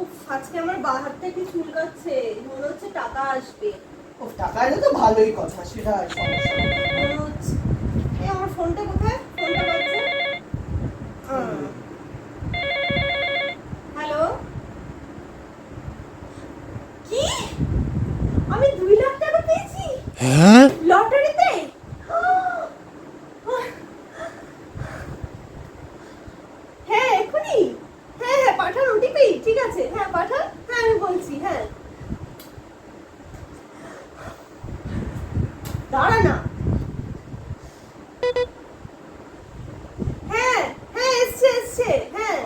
উফ আজকে আমার বা হাতটা কি চুলকাচ্ছে? মনে হচ্ছে টাকা আসবে। ও টাকা এলে তো ভালোই কথা সেটা সমস্যা মনে হচ্ছে। এই আমার ফোনটা কোথায়? ফোনটা বাজছে হ্যালো? কি? আমি দুই লাখ টাকা পেয়েছি? লটারিতে হ্যাঁ এক্ষুনি হ্যাঁ হ্যাঁ পাঠান ওটিপি ঠিক আছে? হ্যাঁ পাঠান। হ্যাঁ আমি বলছি হ্যাঁ। দাঁড়া না। হ্যাঁ হ্যাঁ হ্যাঁ।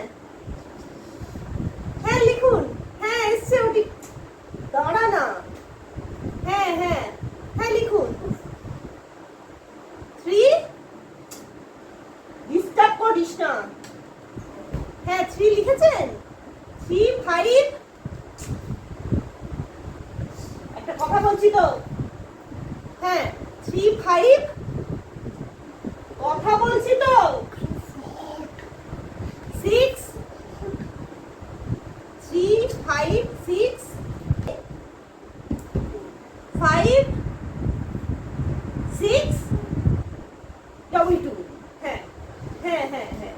হ্যাঁ লিখুন। হ্যাঁ হ্যাঁ হ্যাঁ হ্যাঁ লিখুন। থ্রি করিস না। হ্যাঁ থ্রি লিখেছেন? থ্রি ফাইভ একটা কথা বলছি হ্যাঁ থ্রি ফাইভ কথা বলছি তো। Six three five six five six double two হ্যাঁ হ্যাঁ হ্যাঁ হ্যাঁ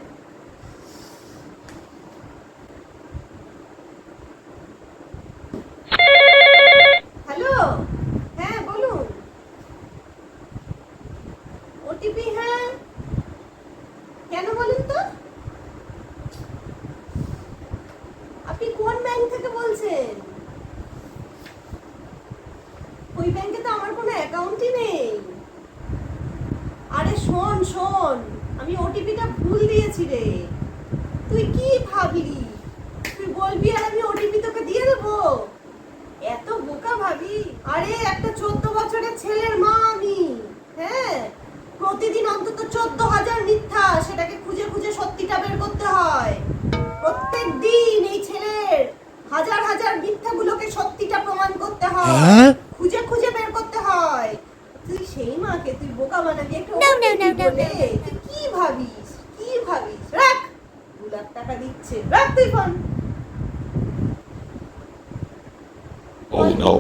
হ্যালো হ্যাঁ বলুন ওটিপি হ্যাঁ। কেন বলুন তো? আপনি কোন ব্যাংক থেকে বলছেন? ওই ব্যাংকে তো আমার কোনো অ্যাকাউন্টই নেই। আরে শোন শোন, আমি ওটিপিটা ভুল দিয়েছি রে। তুই কি ভাবলি? তুই বলবি আর আমি ওটিপি তোকে দিয়ে দেবো? এত বোকা ভাবি? আরে একটা চোদ্দ বছরের ছেলের মা আমি হ্যাঁ? প্রতিদিন অন্তত চোদ্দ হাজার মিথ্যা সেটাকে খুঁজে খুঁজে সত্যিটা বের করতে হয়। প্রত্যেক দিন এই ছেলের হাজার হাজার মিথ্যাগুলোকে সত্যিটা প্রমাণ করতে হয় খুঁজে খুঁজে বের করতে হয়। তুই সেই মাকে তুই বোকা বানাবি একটা তুই কি ভাবিস? কি ভাবিস? রাখ দু লাখ টাকা দিচ্ছে। রাখ তুই ফোন Oh no.